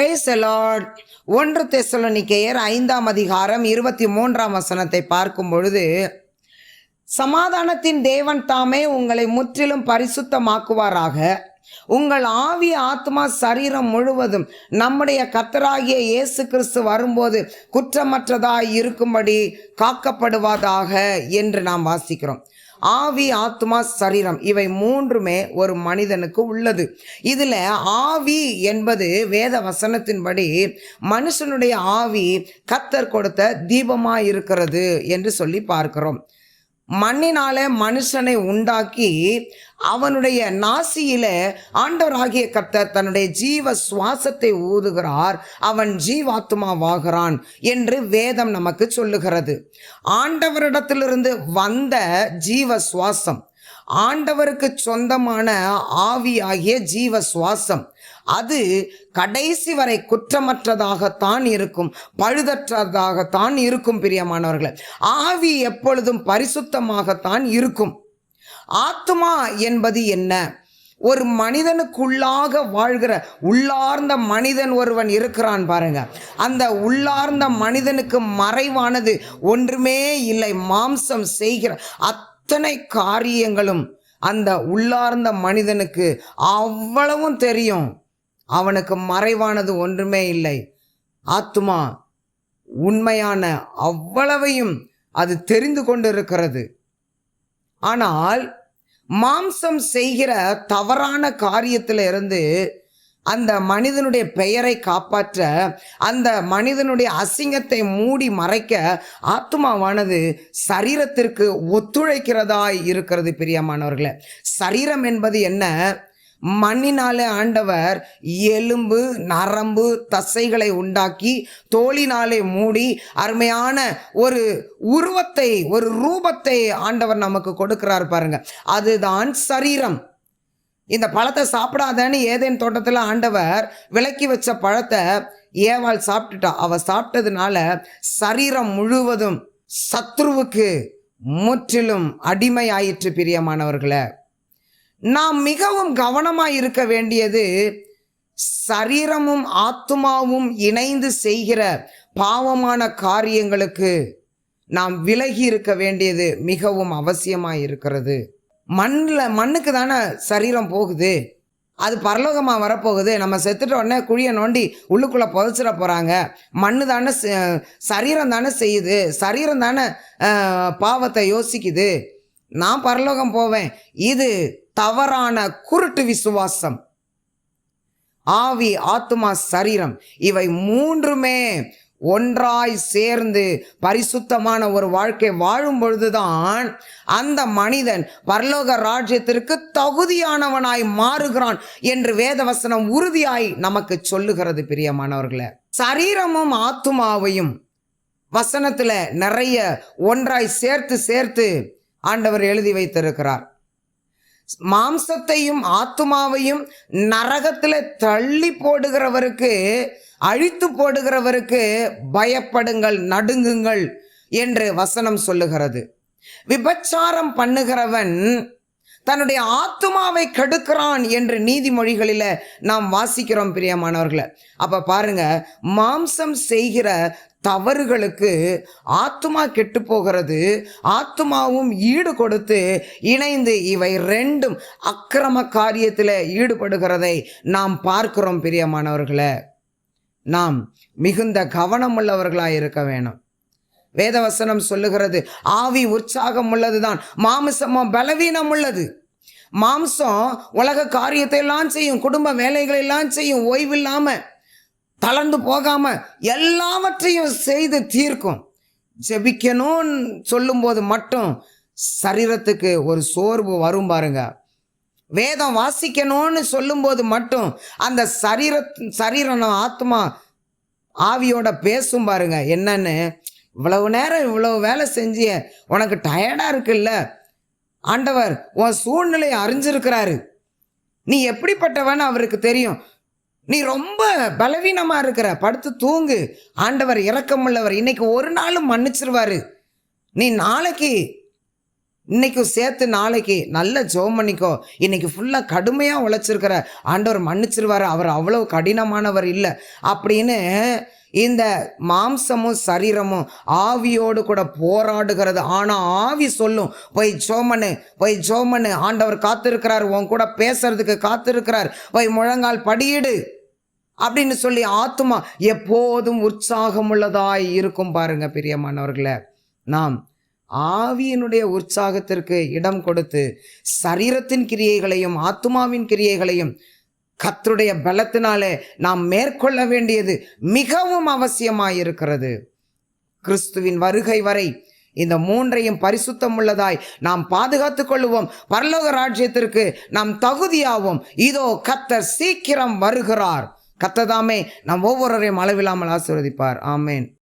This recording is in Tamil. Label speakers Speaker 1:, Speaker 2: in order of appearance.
Speaker 1: பிரைஸ் லார்ட் ஒன்று தெசலோனிக்கேயர் ஐந்தாம் அதிகாரம் இருபத்தி மூன்றாம் வசனத்தை பார்க்கும் பொழுது சமாதானத்தின் தேவன் தாமே உங்களை முற்றிலும் பரிசுத்தமாக்குவாராக. உங்கள் ஆவி ஆத்மா சரீரம் முழுவதும் நம்முடைய கத்தராகிய இயேசு கிறிஸ்து வரும்போது குற்றமற்றதாய் இருக்கும்படி காக்கப்படுவதாக என்று நாம் வாசிக்கிறோம். ஆவி ஆத்மா சரீரம் இவை மூன்றுமே ஒரு மனிதனுக்கு உள்ளது. இதில் ஆவி என்பது வேத வசனத்தின்படி மனுஷனுடைய ஆவி கத்தர் கொடுத்த தீபமாக இருக்கிறது என்று சொல்லி பார்க்கிறோம். மண்ணினாலே மனுஷனை உண்டாக்கி அவனுடைய நாசியில ஆண்டவராகிய கர்த்தர் தன்னுடைய ஜீவ சுவாசத்தை ஊதுகிறார். அவன் ஜீவாத்மாவாகிறான் என்று வேதம் நமக்கு சொல்லுகிறது. ஆண்டவரிடத்திலிருந்து வந்த ஜீவ சுவாசம் ஆண்டவருக்கு சொந்தமான ஆவியாகிய ஜீவ சுவாசம் அது கடைசி வரை குற்றமற்றதாகத்தான் இருக்கும் பழுதற்றதாகத்தான் இருக்கும் பிரியமானவர்களே. ஆவி எப்பொழுதும் பரிசுத்தமாகத்தான் இருக்கும். ஆத்மா என்பது என்ன? ஒரு மனிதனுக்குள்ளாக வாழ்கிற உள்ளார்ந்த மனிதன் ஒருவன் இருக்கிறான் பாருங்க. அந்த உள்ளார்ந்த மனிதனுக்கு மறைவானது ஒன்றுமே இல்லை. மாம்சம் செய்கிற அத்தனை காரியங்களும் அந்த உள்ளார்ந்த மனிதனுக்கு அவ்வளவும் தெரியும். அவனுக்கு மறைவானது ஒன்றுமே இல்லை. ஆத்துமா உண்மையான அவ்வளவையும் அது தெரிந்து கொண்டிருக்கிறது. ஆனால் மாம்சம் செய்கிற தவறான காரியத்தில் இருந்து அந்த மனிதனுடைய பெயரை காப்பாற்ற அந்த மனிதனுடைய அசிங்கத்தை மூடி மறைக்க ஆத்மாவானது சரீரத்திற்கு ஒத்துழைக்கிறதாய் இருக்கிறது பிரியமானவர்களே. சரீரம் என்பது என்ன? மண்ணினாலே ஆண்டவர் எலும்பு நரம்பு தசைகளை உண்டாக்கி தோளினாலே மூடி அருமையான ஒரு உருவத்தை ஒரு ரூபத்தை ஆண்டவர் நமக்கு கொடுக்கிறார் பாருங்க. அதுதான் சரீரம். இந்த பழத்தை சாப்பிடாதன்னு ஏதேன் தோட்டத்தில் ஆண்டவர் விலக்கி வச்ச பழத்தை ஏவாள் சாப்பிட்டுட்டா. அவ சாப்பிட்டதுனால சரீரம் முழுவதும் சத்ருவுக்கு முற்றிலும் அடிமை ஆயிற்று நாம் மிகவும் கவனமாக இருக்க வேண்டியது சரீரமும் ஆத்மாவும் இணைந்து செய்கிற பாவமான காரியங்களுக்கு நாம் விலகி இருக்க வேண்டியது மிகவும் அவசியமாக இருக்கிறது. மண்ணில் மண்ணுக்கு தானே சரீரம் போகுது. அது பரலோகமாக வரப்போகுது. நம்ம செத்துட்ட உடனே குழியை நோண்டி உள்ளுக்குள்ளே புதைச்சிட போகிறாங்க மண்ணு தானே சரீரம் தானே செய்யுது. சரீரம் தானே பாவத்தை யோசிக்குது. நான் பரலோகம் போவேன். இது தவறான குருட்டு விசுவாசம். ஆவி ஆத்துமா சரீரம் இவை மூன்றுமே ஒன்றாய் சேர்ந்து பரிசுத்தமான ஒரு வாழ்க்கை வாழும் பொழுதுதான் அந்த மனிதன் பரலோக ராஜ்யத்திற்கு தகுதியானவனாய் மாறுகிறான் என்று வேதவசனம் உறுதியாய் நமக்கு சொல்லுகிறது பிரியமானவர்களே. சரீரமும் ஆத்துமாவையும் வசனத்துல நிறைய ஒன்றாய் சேர்த்து சேர்த்து ஆண்டவர் எழுதி வைத்திருக்கிறார். மாம்சத்தையும் ஆத்துமாவையும் நரகத்தில் தள்ளி போடுகிறவருக்கு அழித்து போடுகிறவருக்கு பயப்படுங்கள் நடுங்குங்கள் என்று வசனம் சொல்லுகிறது. விபச்சாரம் பண்ணுகிறவன் தன்னுடைய ஆத்துமாவை கெடுக்கிறான் என்று நீதிமொழிகளில் நாம் வாசிக்கிறோம் பிரியமானவர்களை. அப்போ பாருங்க மாம்சம் செய்கிற தவறுகளுக்கு ஆத்துமா கெட்டு போகிறது ஆத்துமாவும் ஈடு கொடுத்து இணைந்து இவை ரெண்டும் அக்கிரம காரியத்தில் ஈடுபடுகிறதை நாம் பார்க்கிறோம் பிரியமானவர்களை. நாம் மிகுந்த கவனமுள்ளவர்களாக இருக்க வேணும். வேதவசனம் சொல்லுகிறது. ஆவி உற்சாகம் உள்ளதுதான் மாமிசமோ பலவீனம் உள்ளது மாம்சம் உலக காரியத்தை எல்லாம் செய்யும் குடும்ப வேலைகளை எல்லாம் செய்யும் ஓய்வில்லாம தளர்ந்து போகாம எல்லாவற்றையும் செய்து தீர்க்கும். ஜெபிக்கணும்னு சொல்லும்போது மட்டும் சரீரத்துக்கு ஒரு சோர்வு வரும் பாருங்க. வேதம் வாசிக்கணும்னு சொல்லும்போது மட்டும் அந்த சரீர சரீரம் ஆத்மா ஆவியோட பேசும் பாருங்க. என்னன்னு? இவ்வளவு நேரம் இவ்வளவு வேலை செஞ்சிய உனக்கு டயர்டாக இருக்குல்ல? ஆண்டவர் உன் சூழ்நிலையை அறிஞ்சிருக்கிறாரு. நீ எப்படிப்பட்டவன்னு அவருக்கு தெரியும். நீ ரொம்ப பலவீனமாக இருக்கிற படுத்து தூங்கு. ஆண்டவர் இறக்கமுள்ளவர் இன்னைக்கு ஒரு நாளும் மன்னிச்சிருவாரு. நீ நாளைக்கு இன்னைக்கும் சேர்த்து நாளைக்கு நல்ல ஜோம் பண்ணிக்கோ. இன்னைக்கு ஃபுல்லாக கடுமையாக உழைச்சிருக்கிற ஆண்டவர் மன்னிச்சிருவார். அவர் அவ்வளோ கடினமானவர் இல்லை. அப்படின்னு இந்த மாம்சமும் சரீரமும் ஆவியோடு கூட போராடுகிறது. ஆனால் ஆவி சொல்லும் போய் ஜோமனு போய் ஜோமனு ஆண்டவர் காத்திருக்கிறார். உன் கூட பேசுறதுக்கு காத்திருக்கிறார். போய் முழங்கால் படியிடு. அப்படின்னு சொல்லி ஆத்துமா எப்போதும் உற்சாகம் உள்ளதாய் இருக்கும் பாருங்க பிரியமானவர்களை. நாம் ஆவியினுடைய உற்சாகத்திற்கு இடம் கொடுத்து சரீரத்தின் கிரியைகளையும் ஆத்துமாவின் கிரியைகளையும் கத்தருடைய பலத்தினாலே நாம் மேற்கொள்ள வேண்டியது மிகவும் அவசியமாயிருக்கிறது. கிறிஸ்துவின் வருகை வரை இந்த மூன்றையும் பரிசுத்தம் உள்ளதாய் நாம் பாதுகாத்துக் கொள்ளுவோம். பரலோக ராஜ்யத்திற்கு நாம் தகுதியாவோம். இதோ கத்தர் சீக்கிரம் வருகிறார். கத்ததாமே நாம் ஒவ்வொருவரையும் அளவில்லாமல் ஆசீர்வதிப்பார். ஆமேன்.